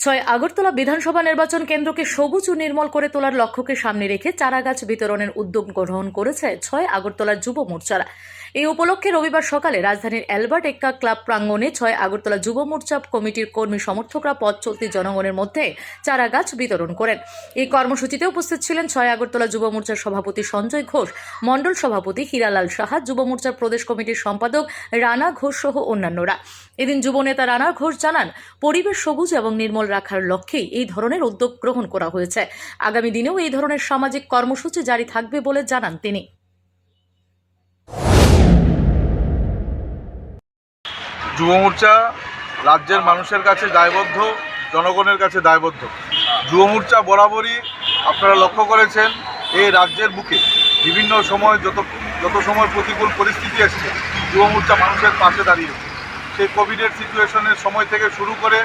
ছয় আগরতলা বিধানসভা নির্বাচন কেন্দ্রকে সবুজ ও নির্মল করে তোলার লক্ষ্যকে সামনে রেখে চারাগাছ বিতরণের উদ্যোগ গ্রহণ করেছে ছয় আগরতলা যুব মোর্চারা। এই উপলক্ষে রবিবার সকালে রাজধানীর অ্যালবার্ট এক্কা ক্লাব প্রাঙ্গণে ছয় আগরতলা যুব মোর্চা কমিটির কর্মী সমর্থকরা পথ চলতি জনগণের মধ্যে চারাগাছ বিতরণ করেন। এই কর্মসূচিতে উপস্থিত ছিলেন ছয় আগরতলা যুব মোর্চার সভাপতি সঞ্জয় ঘোষ, মণ্ডল সভাপতি হীরালাল সাহা, যুব মোর্চার প্রদেশ কমিটির সম্পাদক রানা ঘোষ সহ অন্যান্যরা। এদিন যুবনেতা রানা ঘোষ জানান, পরিবেশ সবুজ এবং নির্মল রাখার লক্ষ্যেই এই ধরনের উদ্যোগ গ্রহণ করা হয়েছে। আগামী দিনেও এই ধরনের সামাজিক কর্মসূচি জারি থাকবে বলে জানান তিনি। যুব মোর্চা রাজ্যের মানুষের কাছে দায়বদ্ধ, জনগণের কাছে দায়বদ্ধ। যুব মোর্চা বরাবরই আপনারা লক্ষ্য করেছেন, এই রাজ্যের বুকে বিভিন্ন সময় যত যত সময় প্রতিকূল পরিস্থিতি এসছে, যুব মোর্চা মানুষের পাশে দাঁড়িয়েছে। সেই কোভিডের সিচুয়েশনের সময় থেকে শুরু করে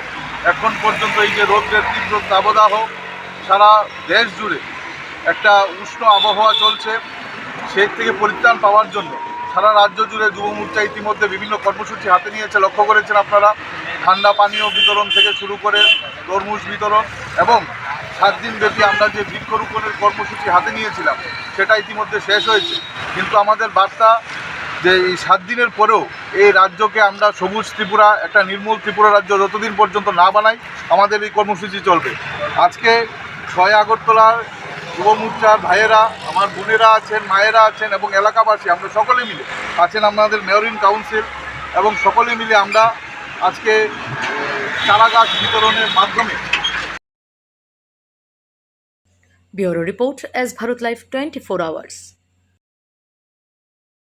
এখন পর্যন্ত এই যে রোদ্রের তীব্র দাবদাহ সারা দেশ জুড়ে একটা উষ্ণ আবহাওয়া চলছে, সেই থেকে পরিত্রাণ পাওয়ার জন্য। সারা রাজ্য জুড়ে যুব মোর্চা ইতিমধ্যে বিভিন্ন কর্মসূচি হাতে নিয়েছে, লক্ষ্য করেছেন আপনারা। ঠান্ডা পানীয় বিতরণ থেকে শুরু করে তরমুজ বিতরণ এবং সাত দিন ব্যাপী আমরা যে বৃক্ষরোপণের কর্মসূচি হাতে নিয়েছিলাম, সেটা ইতিমধ্যে শেষ হয়েছে। কিন্তু আমাদের বার্তা যে এই সাত দিনের পরেও এই রাজ্যকে আমরা সবুজ ত্রিপুরা, একটা নির্মূল ত্রিপুরা রাজ্য যতদিন পর্যন্ত না বানাই, আমাদের এই কর্মসূচি চলবে। আজকে ছয় আগরতলার যুব মোর্চার ভাইয়েরা, আমার বোনেরা আছেন, মায়েরা আছেন এবং এলাকাবাসী, আমরা সকলে মিলে আছেন আমাদের মেয়রিন কাউন্সিল এবং সকলে মিলে আমরা আজকে চারা গাছ বিতরণের মাধ্যমে bureau report S Bharat live twenty four hours.